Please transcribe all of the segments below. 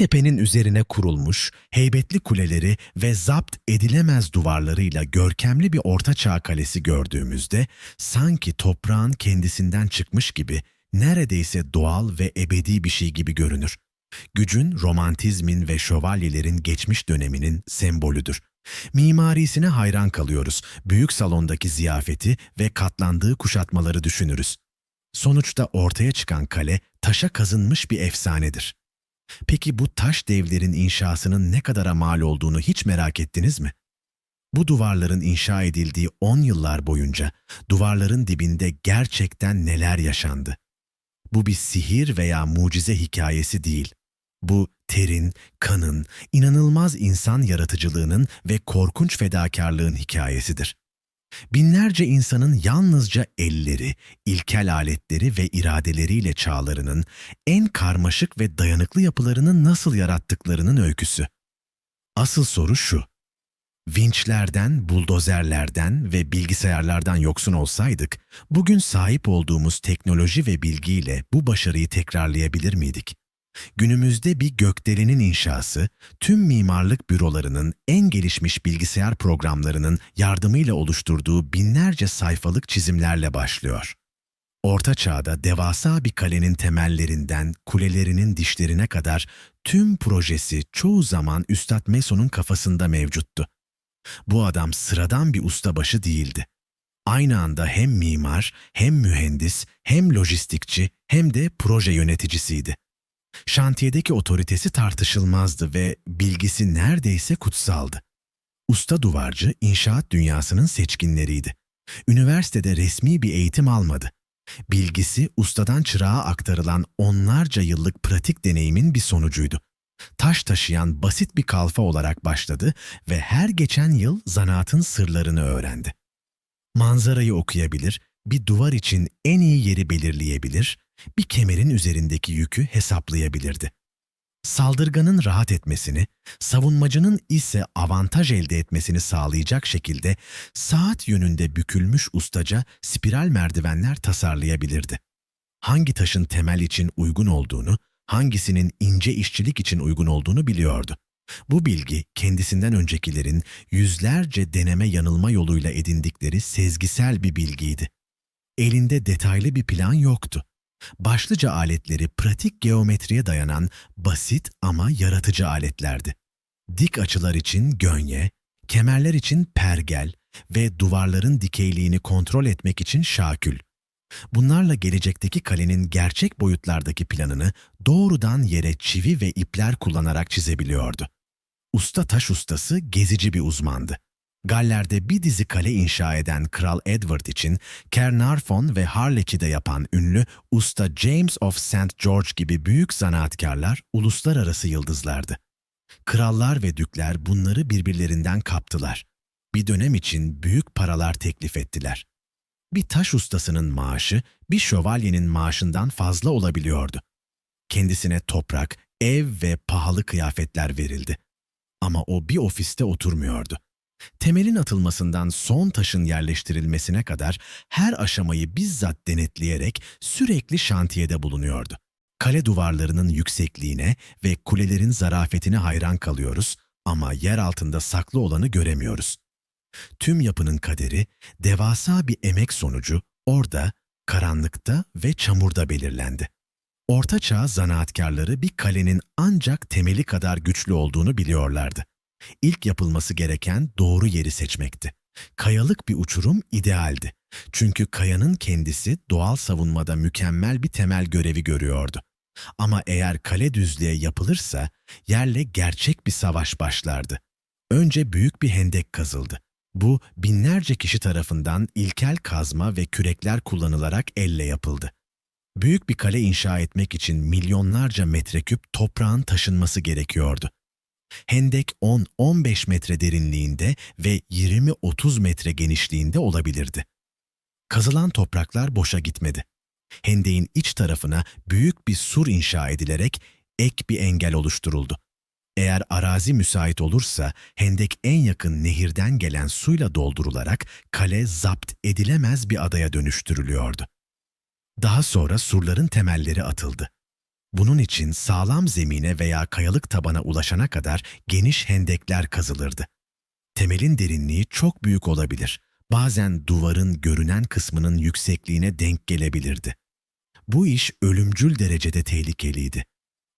tepenin üzerine kurulmuş, heybetli kuleleri ve zapt edilemez duvarlarıyla görkemli bir ortaçağ kalesi gördüğümüzde sanki toprağın kendisinden çıkmış gibi neredeyse doğal ve ebedi bir şey gibi görünür. Gücün, romantizmin ve şövalyelerin geçmiş döneminin sembolüdür. Mimarisine hayran kalıyoruz. Büyük salondaki ziyafeti ve katlandığı kuşatmaları düşünürüz. Sonuçta ortaya çıkan kale taşa kazınmış bir efsanedir. Peki bu taş devlerin inşasının ne kadara mal olduğunu hiç merak ettiniz mi? Bu duvarların inşa edildiği 10 yıllar boyunca duvarların dibinde gerçekten neler yaşandı? Bu bir sihir veya mucize hikayesi değil. Bu terin, kanın, inanılmaz insan yaratıcılığının ve korkunç fedakarlığın hikayesidir. Binlerce insanın yalnızca elleri, ilkel aletleri ve iradeleriyle çağlarının en karmaşık ve dayanıklı yapılarını nasıl yarattıklarının öyküsü. Asıl soru şu. Vinçlerden, buldozerlerden ve bilgisayarlardan yoksun olsaydık, bugün sahip olduğumuz teknoloji ve bilgiyle bu başarıyı tekrarlayabilir miydik? Günümüzde bir gökdelenin inşası, tüm mimarlık bürolarının en gelişmiş bilgisayar programlarının yardımıyla oluşturduğu binlerce sayfalık çizimlerle başlıyor. Orta Çağ'da devasa bir kalenin temellerinden kulelerinin dişlerine kadar tüm projesi çoğu zaman Üstad Meson'un kafasında mevcuttu. Bu adam sıradan bir ustabaşı değildi. Aynı anda hem mimar, hem mühendis, hem lojistikçi, hem de proje yöneticisiydi. Şantiyedeki otoritesi tartışılmazdı ve bilgisi neredeyse kutsaldı. Usta duvarcı inşaat dünyasının seçkinleriydi. Üniversitede resmi bir eğitim almadı. Bilgisi ustadan çırağa aktarılan onlarca yıllık pratik deneyimin bir sonucuydu. Taş taşıyan basit bir kalfa olarak başladı ve her geçen yıl zanaatın sırlarını öğrendi. Manzarayı okuyabilir, bir duvar için en iyi yeri belirleyebilir, bir kemerin üzerindeki yükü hesaplayabilirdi. Saldırganın rahat etmesini, savunmacının ise avantaj elde etmesini sağlayacak şekilde saat yönünde bükülmüş ustaca spiral merdivenler tasarlayabilirdi. Hangi taşın temel için uygun olduğunu, hangisinin ince işçilik için uygun olduğunu biliyordu. Bu bilgi kendisinden öncekilerin yüzlerce deneme yanılma yoluyla edindikleri sezgisel bir bilgiydi. Elinde detaylı bir plan yoktu. Başlıca aletleri pratik geometriye dayanan basit ama yaratıcı aletlerdi. Dik açılar için gönye, kemerler için pergel ve duvarların dikeyliğini kontrol etmek için şakül. Bunlarla gelecekteki kalenin gerçek boyutlardaki planını doğrudan yere çivi ve ipler kullanarak çizebiliyordu. Usta taş ustası gezici bir uzmandı. Galler'de bir dizi kale inşa eden Kral Edward için Caernarfon ve Harlequin'de yapan ünlü usta James of St. George gibi büyük zanaatkarlar uluslararası yıldızlardı. Krallar ve dükler bunları birbirlerinden kaptılar. Bir dönem için büyük paralar teklif ettiler. Bir taş ustasının maaşı bir şövalyenin maaşından fazla olabiliyordu. Kendisine toprak, ev ve pahalı kıyafetler verildi. Ama o bir ofiste oturmuyordu. Temelin atılmasından son taşın yerleştirilmesine kadar her aşamayı bizzat denetleyerek sürekli şantiyede bulunuyordu. Kale duvarlarının yüksekliğine ve kulelerin zarafetine hayran kalıyoruz ama yer altında saklı olanı göremiyoruz. Tüm yapının kaderi devasa bir emek sonucu orada, karanlıkta ve çamurda belirlendi. Orta Çağ zanaatkarları bir kalenin ancak temeli kadar güçlü olduğunu biliyorlardı. İlk yapılması gereken doğru yeri seçmekti. Kayalık bir uçurum idealdi. Çünkü kayanın kendisi doğal savunmada mükemmel bir temel görevi görüyordu. Ama eğer kale düzlüğe yapılırsa yerle gerçek bir savaş başlardı. Önce büyük bir hendek kazıldı. Bu binlerce kişi tarafından ilkel kazma ve kürekler kullanılarak elle yapıldı. Büyük bir kale inşa etmek için milyonlarca metreküp toprağın taşınması gerekiyordu. Hendek 10-15 metre derinliğinde ve 20-30 metre genişliğinde olabilirdi. Kazılan topraklar boşa gitmedi. Hendeğin iç tarafına büyük bir sur inşa edilerek ek bir engel oluşturuldu. Eğer arazi müsait olursa hendek en yakın nehirden gelen suyla doldurularak kale zapt edilemez bir adaya dönüştürülüyordu. Daha sonra surların temelleri atıldı. Bunun için sağlam zemine veya kayalık tabana ulaşana kadar geniş hendekler kazılırdı. Temelin derinliği çok büyük olabilir. Bazen duvarın görünen kısmının yüksekliğine denk gelebilirdi. Bu iş ölümcül derecede tehlikeliydi.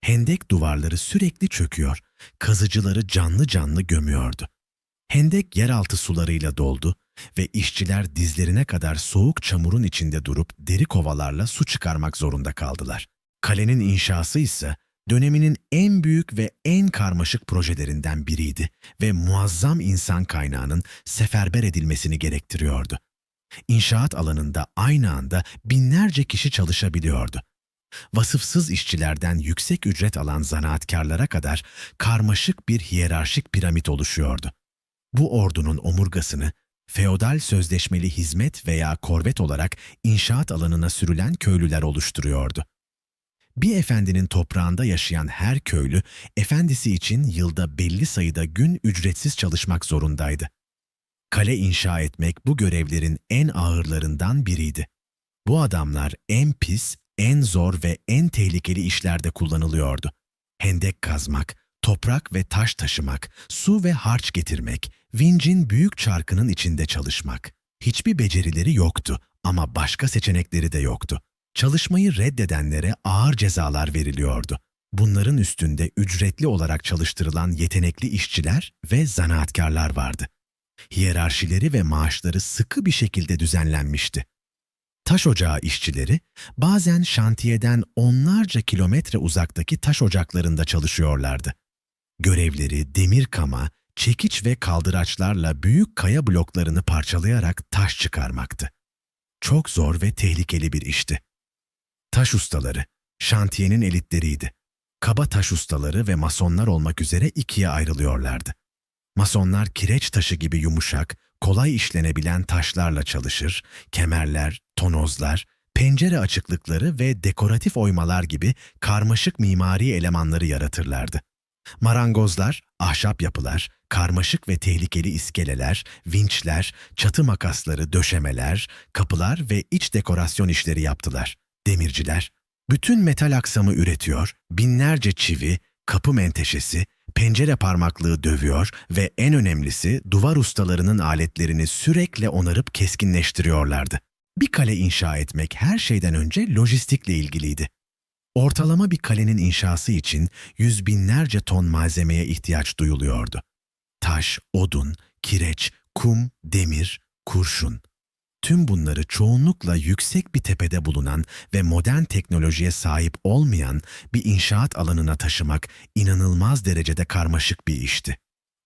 Hendek duvarları sürekli çöküyor, kazıcıları canlı canlı gömüyordu. Hendek yeraltı sularıyla doldu ve işçiler dizlerine kadar soğuk çamurun içinde durup deri kovalarla su çıkarmak zorunda kaldılar. Kalenin inşası ise döneminin en büyük ve en karmaşık projelerinden biriydi ve muazzam insan kaynağının seferber edilmesini gerektiriyordu. İnşaat alanında aynı anda binlerce kişi çalışabiliyordu. Vasıfsız işçilerden yüksek ücret alan zanaatkarlara kadar karmaşık bir hiyerarşik piramit oluşuyordu. Bu ordunun omurgasını feodal sözleşmeli hizmet veya korvet olarak inşaat alanına sürülen köylüler oluşturuyordu. Bir efendinin toprağında yaşayan her köylü, efendisi için yılda belli sayıda gün ücretsiz çalışmak zorundaydı. Kale inşa etmek bu görevlerin en ağırlarından biriydi. Bu adamlar en pis, en zor ve en tehlikeli işlerde kullanılıyordu. Hendek kazmak, toprak ve taş taşımak, su ve harç getirmek, vincin büyük çarkının içinde çalışmak. Hiçbir becerileri yoktu ama başka seçenekleri de yoktu. Çalışmayı reddedenlere ağır cezalar veriliyordu. Bunların üstünde ücretli olarak çalıştırılan yetenekli işçiler ve zanaatkarlar vardı. Hiyerarşileri ve maaşları sıkı bir şekilde düzenlenmişti. Taş ocağı işçileri bazen şantiyeden onlarca kilometre uzaktaki taş ocaklarında çalışıyorlardı. Görevleri demir kama, çekiç ve kaldıraçlarla büyük kaya bloklarını parçalayarak taş çıkarmaktı. Çok zor ve tehlikeli bir işti. Taş ustaları, şantiyenin elitleriydi. Kaba taş ustaları ve masonlar olmak üzere ikiye ayrılıyorlardı. Masonlar kireç taşı gibi yumuşak, kolay işlenebilen taşlarla çalışır, kemerler, tonozlar, pencere açıklıkları ve dekoratif oymalar gibi karmaşık mimari elemanları yaratırlardı. Marangozlar, ahşap yapılar, karmaşık ve tehlikeli iskeleler, vinçler, çatı makasları, döşemeler, kapılar ve iç dekorasyon işleri yaptılar. Demirciler, bütün metal aksamı üretiyor, binlerce çivi, kapı menteşesi, pencere parmaklığı dövüyor ve en önemlisi duvar ustalarının aletlerini sürekli onarıp keskinleştiriyorlardı. Bir kale inşa etmek her şeyden önce lojistikle ilgiliydi. Ortalama bir kalenin inşası için yüz binlerce ton malzemeye ihtiyaç duyuluyordu. Taş, odun, kireç, kum, demir, kurşun. Tüm bunları çoğunlukla yüksek bir tepede bulunan ve modern teknolojiye sahip olmayan bir inşaat alanına taşımak inanılmaz derecede karmaşık bir işti.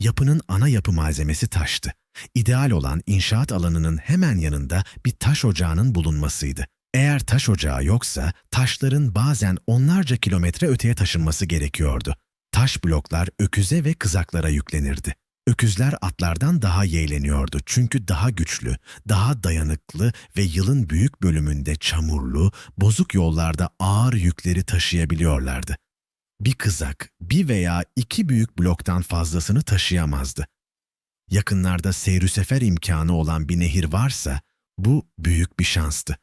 Yapının ana yapı malzemesi taştı. İdeal olan inşaat alanının hemen yanında bir taş ocağının bulunmasıydı. Eğer taş ocağı yoksa taşların bazen onlarca kilometre öteye taşınması gerekiyordu. Taş bloklar öküze ve kızaklara yüklenirdi. Öküzler atlardan daha yeğleniyordu çünkü daha güçlü, daha dayanıklı ve yılın büyük bölümünde çamurlu, bozuk yollarda ağır yükleri taşıyabiliyorlardı. Bir kızak bir veya iki büyük bloktan fazlasını taşıyamazdı. Yakınlarda seyri sefer imkanı olan bir nehir varsa bu büyük bir şanstı.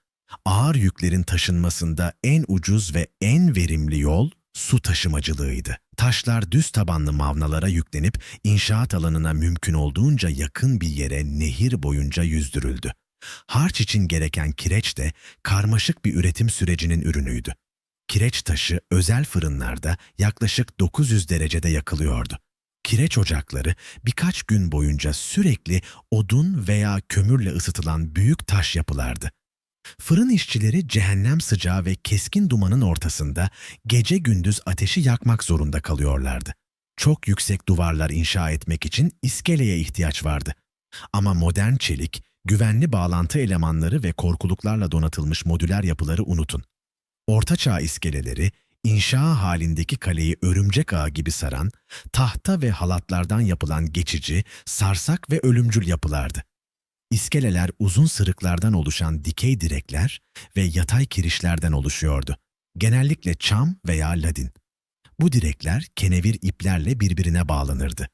Ağır yüklerin taşınmasında en ucuz ve en verimli yol su taşımacılığıydı. Taşlar düz tabanlı mavnalara yüklenip inşaat alanına mümkün olduğunca yakın bir yere nehir boyunca yüzdürüldü. Harç için gereken kireç de karmaşık bir üretim sürecinin ürünüydü. Kireç taşı özel fırınlarda yaklaşık 900 derecede yakılıyordu. Kireç ocakları birkaç gün boyunca sürekli odun veya kömürle ısıtılan büyük taş yapılardı. Fırın işçileri cehennem sıcağı ve keskin dumanın ortasında gece gündüz ateşi yakmak zorunda kalıyorlardı. Çok yüksek duvarlar inşa etmek için iskeleye ihtiyaç vardı. Ama modern çelik, güvenli bağlantı elemanları ve korkuluklarla donatılmış modüler yapıları unutun. Ortaçağ iskeleleri, inşa halindeki kaleyi örümcek ağı gibi saran, tahta ve halatlardan yapılan geçici, sarsak ve ölümcül yapılardı. İskeleler uzun sırıklardan oluşan dikey direkler ve yatay kirişlerden oluşuyordu. Genellikle çam veya ladin. Bu direkler kenevir iplerle birbirine bağlanırdı.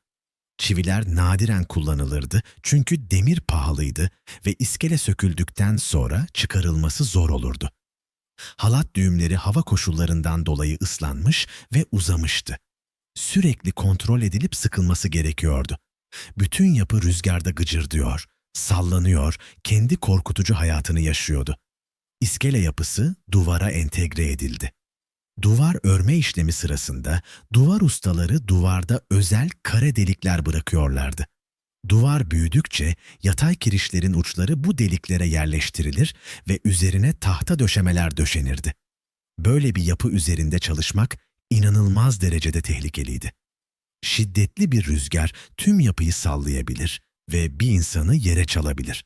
Çiviler nadiren kullanılırdı çünkü demir pahalıydı ve iskele söküldükten sonra çıkarılması zor olurdu. Halat düğümleri hava koşullarından dolayı ıslanmış ve uzamıştı. Sürekli kontrol edilip sıkılması gerekiyordu. Bütün yapı rüzgarda gıcırdıyor, sallanıyor, kendi korkutucu hayatını yaşıyordu. İskele yapısı duvara entegre edildi. Duvar örme işlemi sırasında duvar ustaları duvarda özel kare delikler bırakıyorlardı. Duvar büyüdükçe yatay kirişlerin uçları bu deliklere yerleştirilir ve üzerine tahta döşemeler döşenirdi. Böyle bir yapı üzerinde çalışmak inanılmaz derecede tehlikeliydi. Şiddetli bir rüzgar tüm yapıyı sallayabilir ve bir insanı yere çalabilir.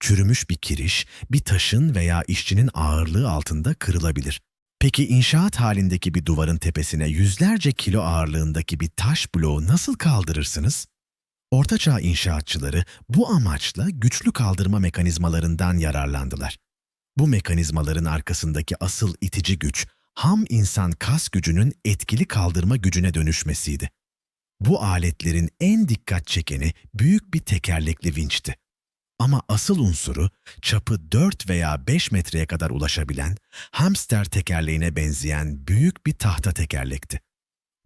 Çürümüş bir kiriş, bir taşın veya işçinin ağırlığı altında kırılabilir. Peki inşaat halindeki bir duvarın tepesine yüzlerce kilo ağırlığındaki bir taş bloğu nasıl kaldırırsınız? Ortaçağ inşaatçıları bu amaçla güçlü kaldırma mekanizmalarından yararlandılar. Bu mekanizmaların arkasındaki asıl itici güç, ham insan kas gücünün etkili kaldırma gücüne dönüşmesiydi. Bu aletlerin en dikkat çekeni büyük bir tekerlekli vinçti. Ama asıl unsuru çapı 4 veya 5 metreye kadar ulaşabilen hamster tekerleğine benzeyen büyük bir tahta tekerlekti.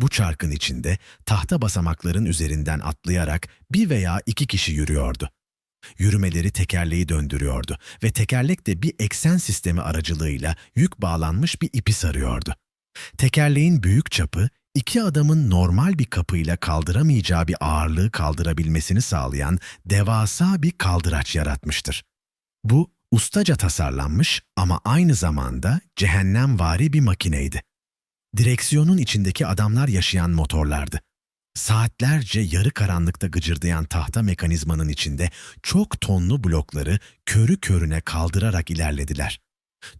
Bu çarkın içinde tahta basamakların üzerinden atlayarak bir veya iki kişi yürüyordu. Yürümeleri tekerleği döndürüyordu ve tekerlek de bir eksen sistemi aracılığıyla yük bağlanmış bir ipi sarıyordu. Tekerleğin büyük çapı iki adamın normal bir kapıyla kaldıramayacağı bir ağırlığı kaldırabilmesini sağlayan devasa bir kaldıraç yaratmıştır. Bu ustaca tasarlanmış ama aynı zamanda cehennemvari bir makineydi. Direksiyonun içindeki adamlar yaşayan motorlardı. Saatlerce yarı karanlıkta gıcırdayan tahta mekanizmanın içinde çok tonlu blokları körü körüne kaldırarak ilerlediler.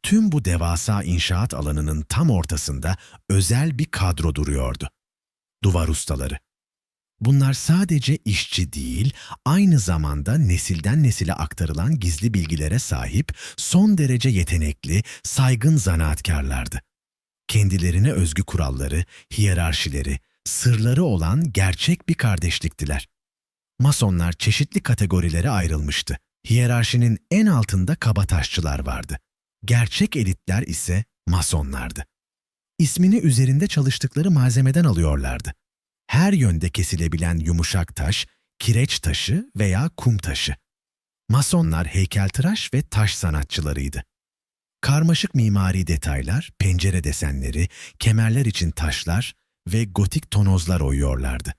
Tüm bu devasa inşaat alanının tam ortasında özel bir kadro duruyordu. Duvar ustaları. Bunlar sadece işçi değil, aynı zamanda nesilden nesile aktarılan gizli bilgilere sahip, son derece yetenekli, saygın zanaatkarlardı. Kendilerine özgü kuralları, hiyerarşileri, sırları olan gerçek bir kardeşliktiler. Masonlar çeşitli kategorilere ayrılmıştı. Hiyerarşinin en altında kabataşçılar vardı. Gerçek elitler ise masonlardı. İsmini üzerinde çalıştıkları malzemeden alıyorlardı. Her yönde kesilebilen yumuşak taş, kireç taşı veya kum taşı. Masonlar heykeltıraş ve taş sanatçılarıydı. Karmaşık mimari detaylar, pencere desenleri, kemerler için taşlar ve gotik tonozlar oyuyorlardı.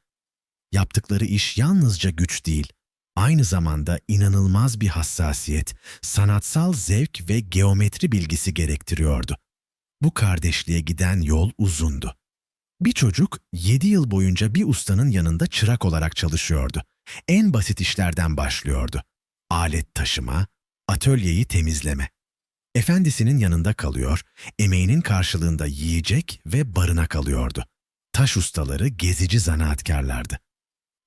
Yaptıkları iş yalnızca güç değil, aynı zamanda inanılmaz bir hassasiyet, sanatsal zevk ve geometri bilgisi gerektiriyordu. Bu kardeşliğe giden yol uzundu. Bir çocuk 7 yıl boyunca bir ustanın yanında çırak olarak çalışıyordu. En basit işlerden başlıyordu. Alet taşıma, atölyeyi temizleme. Efendisinin yanında kalıyor, emeğinin karşılığında yiyecek ve barınak alıyordu. Taş ustaları gezici zanaatkarlardı.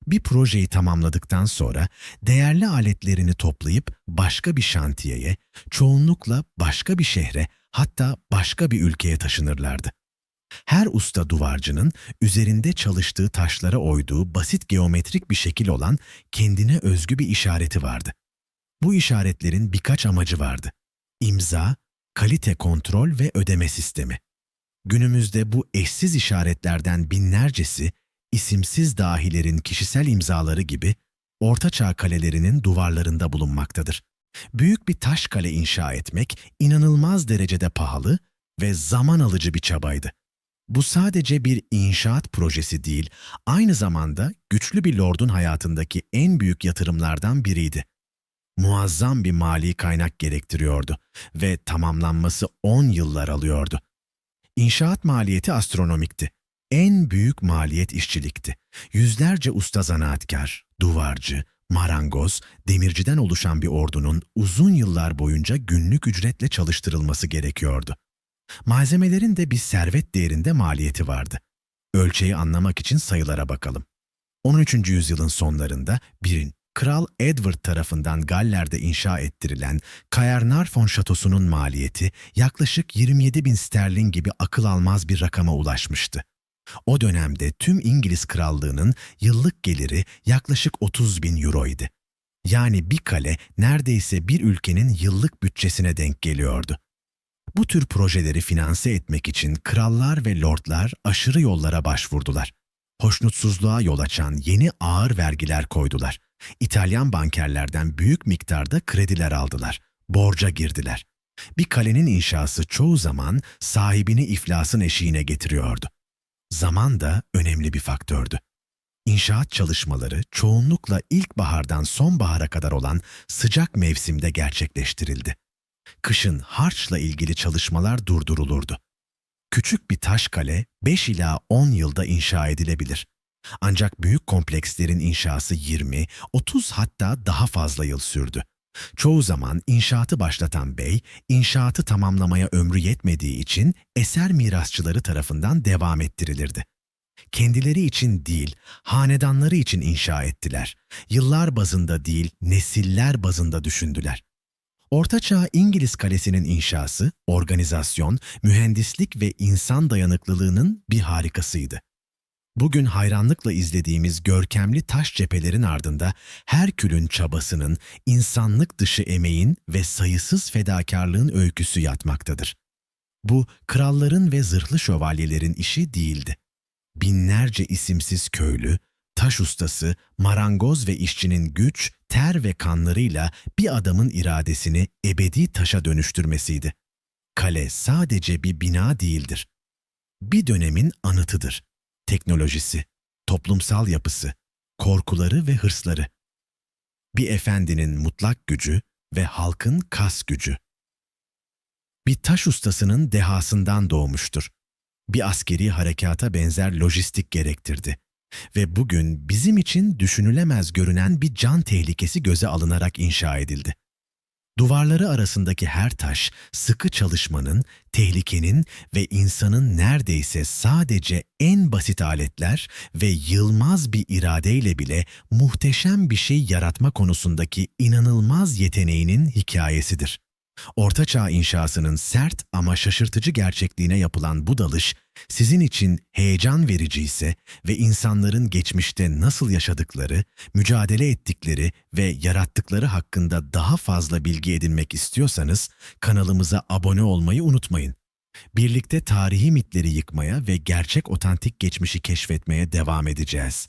Bir projeyi tamamladıktan sonra değerli aletlerini toplayıp başka bir şantiyeye, çoğunlukla başka bir şehre, hatta başka bir ülkeye taşınırlardı. Her usta duvarcının üzerinde çalıştığı taşlara oyduğu basit geometrik bir şekil olan kendine özgü bir işareti vardı. Bu işaretlerin birkaç amacı vardı. İmza, kalite kontrol ve ödeme sistemi. Günümüzde bu eşsiz işaretlerden binlercesi isimsiz dahilerin kişisel imzaları gibi ortaçağ kalelerinin duvarlarında bulunmaktadır. Büyük bir taş kale inşa etmek inanılmaz derecede pahalı ve zaman alıcı bir çabaydı. Bu sadece bir inşaat projesi değil, aynı zamanda güçlü bir lordun hayatındaki en büyük yatırımlardan biriydi. Muazzam bir mali kaynak gerektiriyordu ve tamamlanması 10 yıllar alıyordu. İnşaat maliyeti astronomikti. En büyük maliyet işçilikti. Yüzlerce usta zanaatkar, duvarcı, marangoz, demirciden oluşan bir ordunun uzun yıllar boyunca günlük ücretle çalıştırılması gerekiyordu. Malzemelerin de bir servet değerinde maliyeti vardı. Ölçeği anlamak için sayılara bakalım. 13. yüzyılın sonlarında birin Kral Edward tarafından Galler'de inşa ettirilen Caernarfon şatosunun maliyeti yaklaşık 27 bin sterlin gibi akıl almaz bir rakama ulaşmıştı. O dönemde tüm İngiliz krallığının yıllık geliri yaklaşık 30 bin euro idi. Yani bir kale neredeyse bir ülkenin yıllık bütçesine denk geliyordu. Bu tür projeleri finanse etmek için krallar ve lordlar aşırı yollara başvurdular. Hoşnutsuzluğa yol açan yeni ağır vergiler koydular. İtalyan bankerlerden büyük miktarda krediler aldılar. Borca girdiler. Bir kalenin inşası çoğu zaman sahibini iflasın eşiğine getiriyordu. Zaman da önemli bir faktördü. İnşaat çalışmaları çoğunlukla ilkbahardan sonbahara kadar olan sıcak mevsimde gerçekleştirildi. Kışın harçla ilgili çalışmalar durdurulurdu. Küçük bir taş kale 5 ila 10 yılda inşa edilebilir. Ancak büyük komplekslerin inşası 20, 30 hatta daha fazla yıl sürdü. Çoğu zaman inşaatı başlatan bey, inşaatı tamamlamaya ömrü yetmediği için eser mirasçıları tarafından devam ettirilirdi. Kendileri için değil, hanedanları için inşa ettiler. Yıllar bazında değil, nesiller bazında düşündüler. Ortaçağ İngiliz Kalesi'nin inşası, organizasyon, mühendislik ve insan dayanıklılığının bir harikasıydı. Bugün hayranlıkla izlediğimiz görkemli taş cephelerin ardında Herkül'ün çabasının, insanlık dışı emeğin ve sayısız fedakarlığın öyküsü yatmaktadır. Bu, kralların ve zırhlı şövalyelerin işi değildi. Binlerce isimsiz köylü, taş ustası, marangoz ve işçinin güç, ter ve kanlarıyla bir adamın iradesini ebedi taşa dönüştürmesiydi. Kale sadece bir bina değildir. Bir dönemin anıtıdır. Teknolojisi, toplumsal yapısı, korkuları ve hırsları. Bir efendinin mutlak gücü ve halkın kas gücü. Bir taş ustasının dehasından doğmuştur. Bir askeri harekata benzer lojistik gerektirdi ve bugün bizim için düşünülemez görünen bir can tehlikesi göze alınarak inşa edildi. Duvarları arasındaki her taş sıkı çalışmanın, tehlikenin ve insanın neredeyse sadece en basit aletler ve yılmaz bir iradeyle bile muhteşem bir şey yaratma konusundaki inanılmaz yeteneğinin hikayesidir. Ortaçağ inşasının sert ama şaşırtıcı gerçekliğine yapılan bu dalış, sizin için heyecan verici ise ve insanların geçmişte nasıl yaşadıkları, mücadele ettikleri ve yarattıkları hakkında daha fazla bilgi edinmek istiyorsanız kanalımıza abone olmayı unutmayın. Birlikte tarihi mitleri yıkmaya ve gerçek otantik geçmişi keşfetmeye devam edeceğiz.